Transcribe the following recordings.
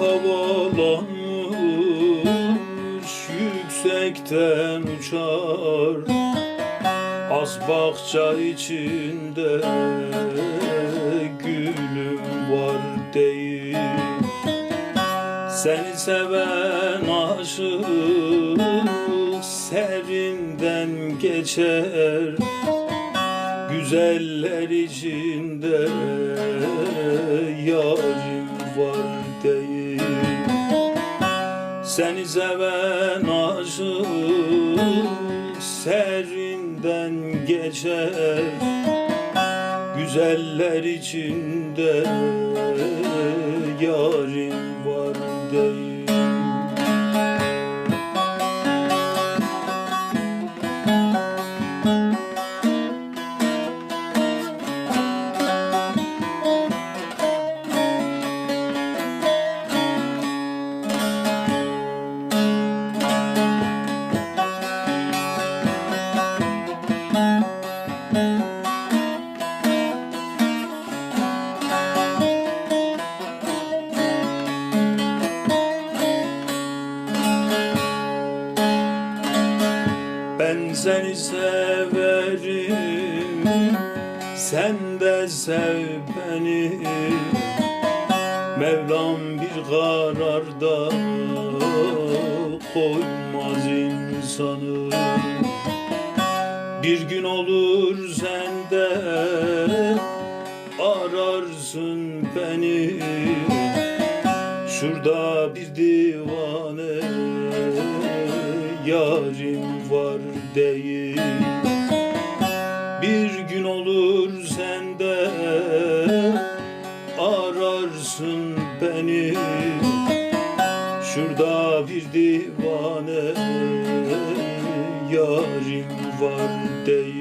havalanmış Yüksekten uçar. Az bahçe içinde gülüm var değil. Seni seven aşık serinden geçer. Güzeller içinde yar Seni seven aşık serinden geçer. Güzeller içinde yarim var değil seni severim Sen de sev beni. Mevlam bir kararda koymaz insanı. Bir gün olur sen de ararsın beni. Şurada bir divane yarim var değil Bir gün olur sen de ararsın beni. Şurada bir divane yarim var değil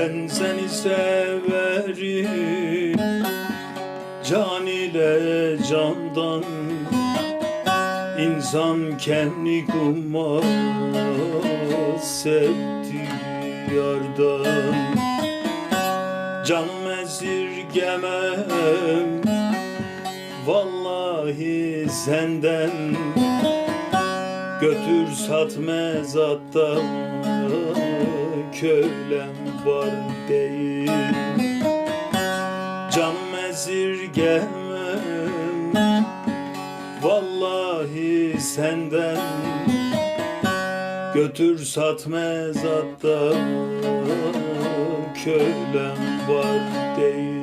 Ben seni severim. Can ile candan. İnsan kendi kummaz Sevdiği yardan Canım esirgemem. Vallahi senden Götür sat mezatta Kölem var değil. Canım esirgemem Vallahi senden Götür sat mezatta Kölem var değil